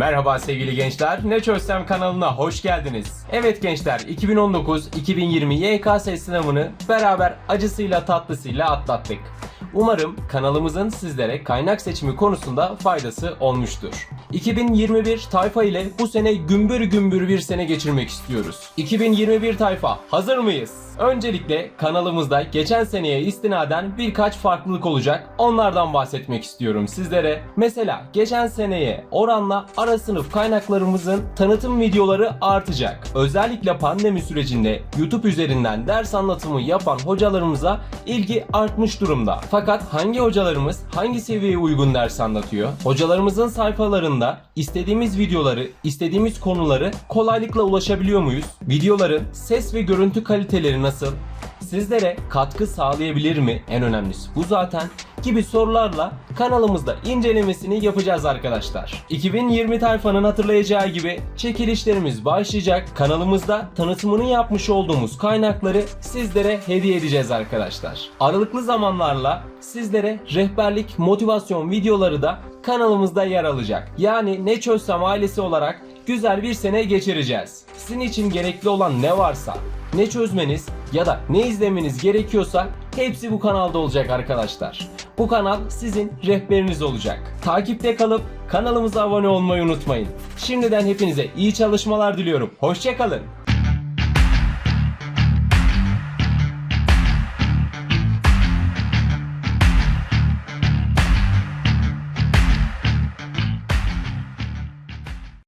Merhaba sevgili gençler. Ne Çözsem kanalına hoş geldiniz. Evet gençler 2019-2020 YKS sınavını beraber acısıyla tatlısıyla atlattık. Umarım kanalımızın sizlere kaynak seçimi konusunda faydası olmuştur. 2021 tayfa ile bu sene gümbür gümbür bir sene geçirmek istiyoruz. 2021 tayfa hazır mıyız? Öncelikle kanalımızda geçen seneye istinaden birkaç farklılık olacak. Onlardan bahsetmek istiyorum sizlere. Mesela geçen seneye oranla ara sınıf kaynaklarımızın tanıtım videoları artacak. Özellikle pandemi sürecinde YouTube üzerinden ders anlatımı yapan hocalarımıza ilgi artmış durumda. Fakat hangi hocalarımız hangi seviyeye uygun ders anlatıyor? Hocalarımızın sayfalarında istediğimiz videoları, istediğimiz konuları kolaylıkla ulaşabiliyor muyuz? Videoların ses ve görüntü kaliteleri nasıl? Sizlere katkı sağlayabilir mi? En önemlisi bu zaten gibi sorularla kanalımızda incelemesini yapacağız arkadaşlar. 2020 tayfanın hatırlayacağı gibi çekilişlerimiz başlayacak. Kanalımızda tanıtımını yapmış olduğumuz kaynakları sizlere hediye edeceğiz arkadaşlar. Aralıklı zamanlarla sizlere rehberlik, motivasyon videoları da kanalımızda yer alacak. Yani ne çözsem ailesi olarak güzel bir sene geçireceğiz. Sizin için gerekli olan ne varsa, ne çözmeniz ya da ne izlemeniz gerekiyorsa hepsi bu kanalda olacak arkadaşlar. Bu kanal sizin rehberiniz olacak. Takipte kalıp kanalımıza abone olmayı unutmayın. Şimdiden hepinize iyi çalışmalar diliyorum. Hoşçakalın.